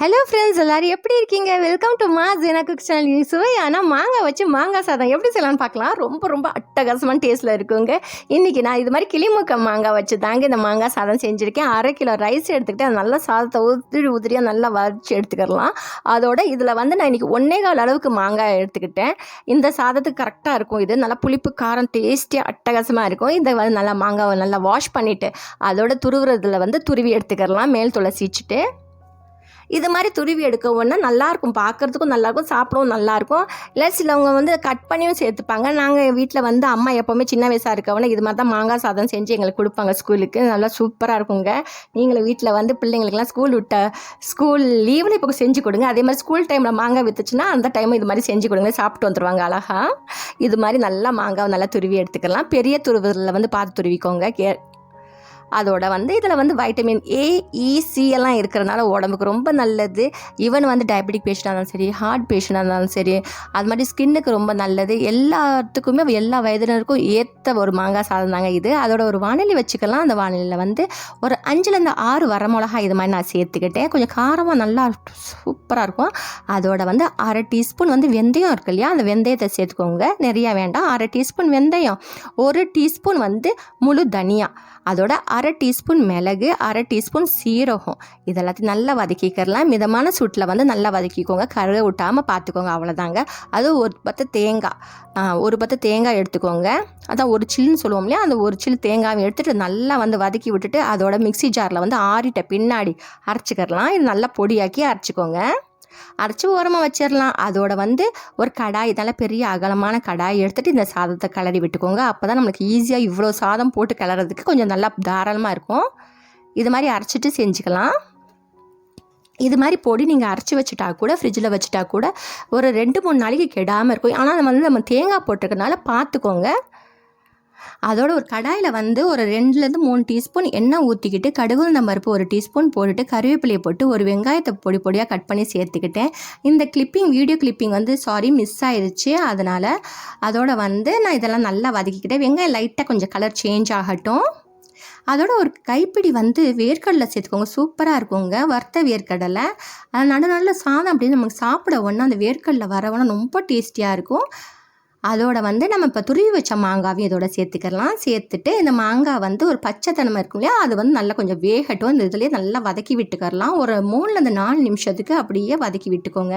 Hello friends எல்லோரும் எப்படி இருக்கீங்க? வெல்கம் டு மா ஜீனா குக் சேனல் சுவையான மாங்காய் வச்சு மாங்காய் சாதம். எப்படி செய்யலாம்னு பார்க்கலாம்? ரொம்ப ரொம்ப அட்டகாசமான டேஸ்ட்டில் இருக்குங்க. இன்றைக்கி நான் இது மாதிரி கிளிமுக்க மாங்காய் வச்சு தாங்க இந்த மாங்காய் சாதம் செஞ்சுருக்கேன். அரை கிலோ ரைஸ் எடுத்துக்கிட்டு அது நல்லா சாதத்தை உதிரி உதிரியாக நல்லா வறட்சி எடுத்துக்கிடலாம் அதோட இதில் வந்து நான் இன்றைக்கி ஒன்னே கால் அளவுக்கு மாங்காய் எடுத்துக்கிட்டேன். இந்த சாதத்துக்கு கரெக்டாக இருக்கும் இது. நல்லா புளிப்பு காரம் டேஸ்டியாக அட்டகாசமாக இருக்கும். இதை வந்து நல்லா மாங்காவை நல்லா வாஷ் பண்ணிவிட்டு அதோட துருவுறதில் வந்து துருவி எடுத்துக்கிடலாம். மேல் துளசிச்சுட்டு இது மாதிரி துருவி எடுக்க ஒன்றா நல்லாயிருக்கும் பார்க்குறதுக்கும் நல்லாயிருக்கும் சாப்பிடவும் நல்லாயிருக்கும் இல்லை சிலவங்க வந்து கட் பண்ணியும் சேர்த்துப்பாங்க. நாங்கள் வீட்டில் வந்து அம்மா எப்போவுமே சின்ன வயசாக இருக்கவனே இது மாதிரி தான் மாங்காய் சாதம் செஞ்சு எங்களுக்கு கொடுப்பாங்க ஸ்கூலுக்கு நல்லா சூப்பராக இருக்குங்க. நீங்களும் வீட்டில் வந்து பிள்ளைங்களுக்குலாம் ஸ்கூல் விட்ட ஸ்கூல் லீவில் இப்போ செஞ்சு கொடுங்க. அதே மாதிரி ஸ்கூல் டைமில் மாங்காய் விற்றுச்சுன்னா அந்த டைம் இது மாதிரி செஞ்சு கொடுங்க. சாப்பிட்டு வந்துடுவாங்க அழகா. இது மாதிரி நல்லா மாங்காய் நல்லா துருவி எடுத்துக்கலாம். பெரிய துருவதில் வந்து பார்த்து துருவிக்கோங்க. கே அதோட வந்து இதில் வந்து வைட்டமின் ஏ இசி எல்லாம் இருக்கிறனால உடம்புக்கு ரொம்ப நல்லது. ஈவன் வந்து டயபெட்டிக் பேஷண்டாக இருந்தாலும் சரி ஹார்ட் பேஷண்டாக இருந்தாலும் சரி அது மாதிரி ஸ்கின்னுக்கு ரொம்ப நல்லது. எல்லாத்துக்குமே எல்லா வயதினருக்கும் ஏற்ற ஒரு மாங்காய் சாதம் தாங்க இது. அதோட ஒரு வானிலை வச்சுக்கலாம். அந்த வானிலையில் வந்து ஒரு அஞ்சுலேருந்து ஆறு வரமிளகா இது மாதிரி நான் சேர்த்துக்கிட்டேன். கொஞ்சம் காரமாக நல்லா சூப்பராக இருக்கும். அதோட வந்து அரை டீஸ்பூன் வந்து வெந்தயம் இருக்கு இல்லையா? அந்த வெந்தயத்தை சேர்த்துக்கோங்க. நிறையா வேண்டாம். அரை டீஸ்பூன் வெந்தயம் ஒரு டீஸ்பூன் வந்து முழு தனியா. அதோட அரை டீஸ்பூன் மிளகு அரை டீஸ்பூன் சீரகம். இதெல்லாத்தையும் நல்லா வதக்கிக்கிறலாம் மிதமான சூட்டில் வந்து நல்லா வதக்கிக்கோங்க. கருக விட்டாமல் பார்த்துக்கோங்க. அவ்வளோதாங்க. அது ஒரு பத்து தேங்காய். ஒரு பத்து தேங்காய் எடுத்துக்கோங்க. அதான் ஒரு சில்லுன்னு சொல்லுவோம் இல்லையா? அந்த ஒரு சில்லு தேங்காயை எடுத்துகிட்டு நல்லா வந்து வதக்கி விட்டுட்டு அதோட மிக்ஸி ஜாரில் வந்து ஆறிட்ட பின்னாடி அரைச்சிக்கிறலாம் இது நல்லா பொடியாக்கி அரைச்சிக்கோங்க. அரைச்சி ஓரமாக வச்சிடலாம் அதோட வந்து ஒரு கடாய் நல்ல பெரிய அகலமான கடாய் எடுத்துகிட்டு இந்த சாதத்தை கிளறி விட்டுக்கோங்க. அப்போ தான் நம்மளுக்கு ஈஸியாக இவ்வளோ சாதம் போட்டு கிளறதுக்கு கொஞ்சம் நல்லா தாராளமாக இருக்கும். இது மாதிரி அரைச்சிட்டு செஞ்சுக்கலாம். இது மாதிரி பொடி நீங்கள் அரைச்சி வச்சுட்டா கூட ஃப்ரிட்ஜில் வச்சுட்டா கூட ஒரு ரெண்டு மூணு நாளைக்கு கெடாமல் இருக்கும். ஆனால் நம்ம வந்து நம்ம தேங்காய் போட்டிருக்கனால பார்த்துக்கோங்க அதோட ஒரு கடாயில் வந்து ஒரு ரெண்டுலேருந்து மூணு டீஸ்பூன் எண்ணெய் ஊற்றிக்கிட்டு கடுகு உளுந்தம் பருப்பு ஒரு டீஸ்பூன் போட்டுட்டு கருவேப்பிலையை போட்டு ஒரு வெங்காயத்தை பொடி பொடியாக கட் பண்ணி சேர்த்துக்கிட்டேன். இந்த கிளிப்பிங் வீடியோ கிளிப்பிங் வந்து சாரி மிஸ் ஆயிடுச்சு அதனால் அதோட வந்து நான் இதெல்லாம் நல்லா வதக்கிக்கிட்டேன். வெங்காயம் லைட்டாக கொஞ்சம் கலர் சேஞ்ச் ஆகட்டும். அதோட ஒரு கைப்பிடி வந்து வேர்க்கடலை சேர்த்துக்கோங்க. சூப்பராக இருக்குங்க. வறுத்த வேர்க்கடலை. அது நடு நல்ல சாதம் அப்படின்னு நமக்கு சாப்பிட ஒன்று அந்த வேர்க்கடலை வரவொன்னா ரொம்ப டேஸ்டியாக இருக்கும். அதோட வந்து நம்ம இப்போ துருவி வச்ச மாங்காவையும் இதோட சேர்த்துக்கலாம். சேர்த்துட்டு இந்த மாங்காய் வந்து ஒரு பச்சைத்தனமாக இருக்கும் இல்லையா? அது வந்து நல்லா கொஞ்சம் வேகட்டும். அந்த இதுலேயே நல்லா வதக்கி விட்டுக்கரலாம். ஒரு மூணுலேருந்து நாலு நிமிஷத்துக்கு அப்படியே வதக்கி விட்டுக்கோங்க.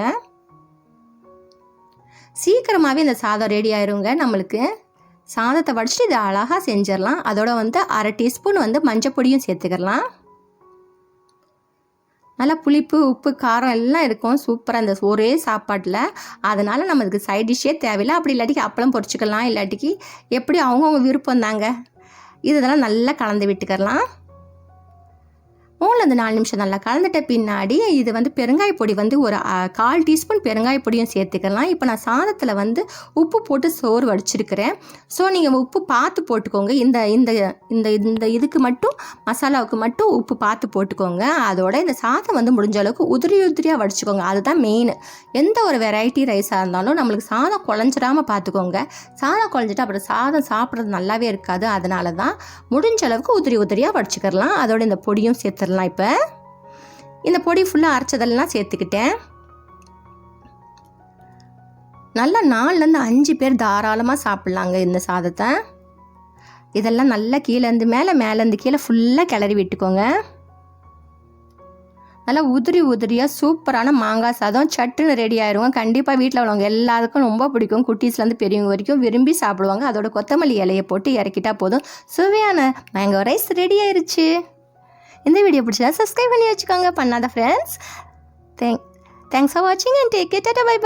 சீக்கிரமாகவே இந்த சாதம் ரெடி ஆயிருங்க நம்மளுக்கு. சாதத்தை வடிச்சிட்டு இதை அழகாக செஞ்சிடலாம் அதோட வந்து அரை டீஸ்பூன் வந்து மஞ்சள் பொடியும் சேர்த்துக்கலாம் நல்லா புளிப்பு உப்பு காரம் எல்லாம் இருக்கும். சூப்பராக இந்த ஒரே சாப்பாட்டில். அதனால் நம்ம இதுக்கு சைட் டிஷ்ஷே தேவையில்லை. அப்படி இல்லாட்டிக்கு அப்பளம் பொறிச்சிக்கலாம் இல்லாட்டிக்கு எப்படி அவங்கவுங்க விருப்பம் தாங்க? இதெல்லாம் நல்லா கலந்து விட்டுக்கலாம் மூணுலேருந்து நாலு நிமிஷம் நல்லா கலந்துட்ட பின்னாடி இது வந்து பெருங்காய பொடி வந்து ஒரு கால் டீஸ்பூன் பெருங்காய பொடியும் சேர்த்துக்கலாம். இப்போ நான் சாதத்தில் வந்து உப்பு போட்டு சோறு வடிச்சிருக்கிறேன். ஸோ நீங்கள் உப்பு பார்த்து போட்டுக்கோங்க. இந்த இந்த இந்த இந்த இதுக்கு மட்டும் மசாலாவுக்கு மட்டும் உப்பு பார்த்து போட்டுக்கோங்க. அதோட இந்த சாதம் வந்து முடிஞ்ச அளவுக்கு உதிரி உதிரியாக வடிச்சுக்கோங்க. அதுதான் மெயின் எந்த ஒரு வெரைட்டி ரைஸாக இருந்தாலும் நம்மளுக்கு சாதம் குழஞ்சிடாமல் பார்த்துக்கோங்க. சாதம் குழஞ்சிட்டு அப்புறம் சாதம் சாப்பிட்றது நல்லாவே இருக்காது. அதனால தான் முடிஞ்ச அளவுக்கு உதிரி உதிரியாக வடிச்சுக்கிறலாம் அதோட இந்த பொடியும் சேர்த்துடலாம். இப்போ. இந்த பொடி ஃபுல்லாக அரைச்சதெல்லாம் சேர்த்துக்கிட்டேன். நல்லா நாலுலேருந்து அஞ்சு பேர் தாராளமாக சாப்பிட்லாங்க இந்த சாதத்தை. இதெல்லாம் நல்லா கீழேருந்து மேலே மேலேருந்து கீழே ஃபுல்லாக கிளறி விட்டுக்கோங்க. நல்லா உதிரி உதிரியாக சூப்பரான மாங்காய் சாதம். சட்டுன்னு ரெடி ஆயிடுவோம் கண்டிப்பாக வீட்டில் உள்ளவங்க எல்லாருக்கும் ரொம்ப பிடிக்கும். குட்டீஸ்லேருந்து பெரியவங்க வரைக்கும் விரும்பி சாப்பிடுவாங்க. அதோட கொத்தமல்லி இலையை போட்டு இறக்கிட்டா போதும். சுவையான மேங்கோ ரைஸ் ரெடி ஆயிடுச்சு இந்த வீடியோ பிடிச்சா சப்ஸ்கிரைப் பண்ணி வச்சுக்கோங்க. பண்ணாத ஃப்ரெண்ட்ஸ் தேங்க் தேங்க்ஸ் ஃபார் வாட்சிங் அண்ட் டேக் கேட் பை